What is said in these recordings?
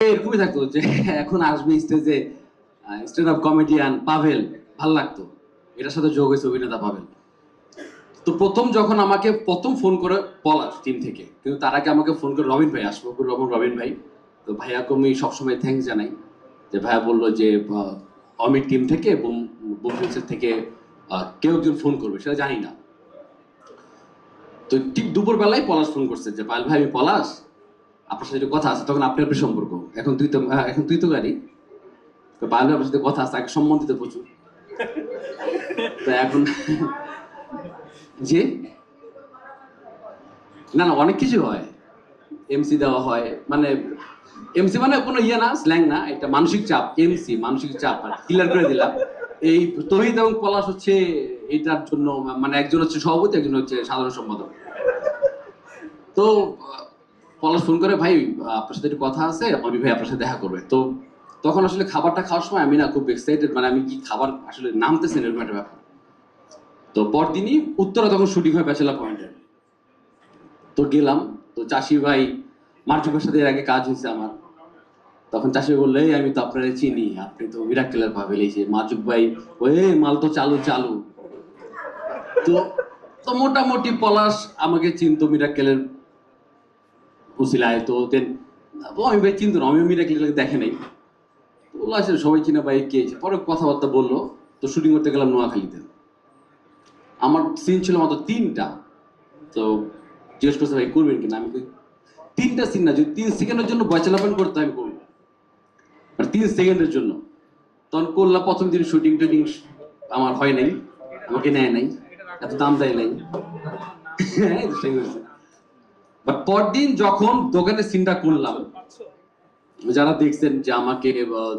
এরকমই থাকতো যে এখন আসবে স্টেজে স্ট্যান্ড আপ কমেডিয়ান পাভেল, ভালো লাগতো। এটার সাথে যোগ হয়েছে অভিনেতা পাভেল। তো প্রথম যখন আমাকে, প্রথম ফোন করে পলাশ টিম থেকে, কিন্তু তার আগে আমাকে ফোন করে রবিন ভাই আসব। রবন রবিন ভাই। তো ভাইয়াকে আমি সবসময় থ্যাঙ্কস জানাই। যে ভাইয়া বলল যে অমিত টিম থেকে, বুম বুম ফিল্মসের থেকে কেউ একজন ফোন করবে, সেটা জানি না। তো ঠিক দুপুর বেলায় পলাশ ফোন করছে যে পায়েল ভাই আমি পলাশ আপনার সাথে কথা আছে, তখন আপনি আপনার সম্পর্ক। এখন তুই তো এখন তুই তো গাড়ি। তো পায়েল আপনার সাথে কথা আছে, আগে সম্বন্ধিত প্রচুর। তো এখন যে না না, অনেক কিছু হয়। এমসি দেওয়া হয় মানে এমসি মানে কোনো ইয়ে না স্ল্যাং না, এটা মানসিক চাপ এমসি মানসিক চাপ ক্লিয়ার করে দিলাম। এই তহিদ এবং পলাশ হচ্ছে এটার জন্য মানে একজন হচ্ছে সভাপতি, একজন হচ্ছে সাধারণ সম্পাদক। তো পলাশ ফোন করে ভাই আপনার সাথে একটু কথা আছে অমি ভাই আপনার সাথে দেখা করবে। তো তখন আসলে খাবারটা খাওয়ার সময় আমি না খুব এক্সাইটেড মানে আমি কি খাবার আসলে নামতেছে এরকম একটা ব্যাপার। তো পরদিনই উত্তরা তখন শুটিং হয় ব্যাচেলার পয়েন্টে তো গেলাম তো চাষি ভাই মার্চুকের সাথে এর আগে কাজ হয়েছে আমার। তখন চাষি বলল "এই, আমি তো আপনারা চিনি আপনি তো বিরাট কেলার এই যে মার্চুক ভাই ওই মাল তো চালু চালু। তো তো মোটামুটি পলাশ আমাকে চিনতো মিরাক্কেলের উসিলায় তো দেন আমি ভাই চিনতো না আমিও মিরাক্কেলকে দেখে নাই। বলল আসলে সবাই চিনা ভাই কে আছে?" পরে কথাবার্তা বলল, তো শুটিং করতে গেলাম নোয়াখালীতে। আমার সিন ছিল মাত্র তিনটা। তো জিজ্ঞেস করছে, ভাই, করবেন কিনা? আমি তিনটা সিন না, যদি তিন সেকেন্ডের জন্য বয়চালাপন করতে আমি করব। আর তিন সেকেন্ডের জন্য। তখন করলাম, প্রথম দিন শুটিং টুটিং আমার হয় নাই, আমাকে নেয় নাই, এত দাম দেয় নাই। বাট পরদিন যখন দোকানে সিনটা করলাম যারা দেখছেন যে আমাকে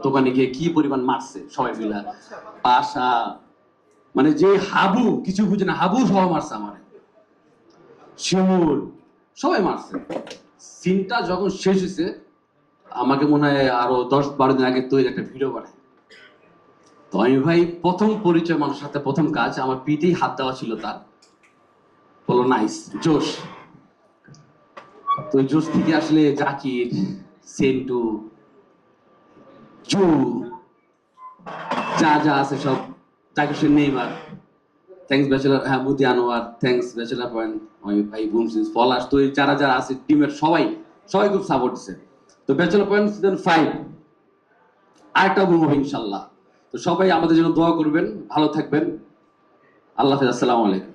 দোকানে গিয়ে কি পরিমাণ মারছে সবাই মিলা। পাশা মানে যে হাবু কিছু বুঝে না হাবু সহ মারছে আমার। শিমুল সবাই মারছে। সিনটা যখন শেষ হয়েছে আমাকে মনে হয় আরও দশ বারো দিন আগে তৈরি একটা ভিডিও বানায়। তো আমি ভাই প্রথম পরিচয় মানুষের সাথে প্রথম কাজ আমার পিঠেই হাত দেওয়া ছিল তার। বলো নাইস জোশ। তো জোশ থেকে আসলে জাকির, সেন্টু, জু, যা যা আছে সব। নেইমার। থ্যাংকস ব্যাচেলার হ্যাঁ আনোয়ার। থ্যাংকস ব্যাচেলার পয়েন্ট ভাই বুমসিস পলাশ তো যারা যারা আছে টিমের সবাই সবাই খুব সাপোর্ট তো ব্যাচেলার পয়েন্ট সিজন ফাইভ আরেকটা হবে, ইনশাল্লাহ। তো সবাই আমাদের জন্য দোয়া করবেন। ভালো থাকবেন। আল্লাহ হাফেজ। আসসালামু আলাইকুম।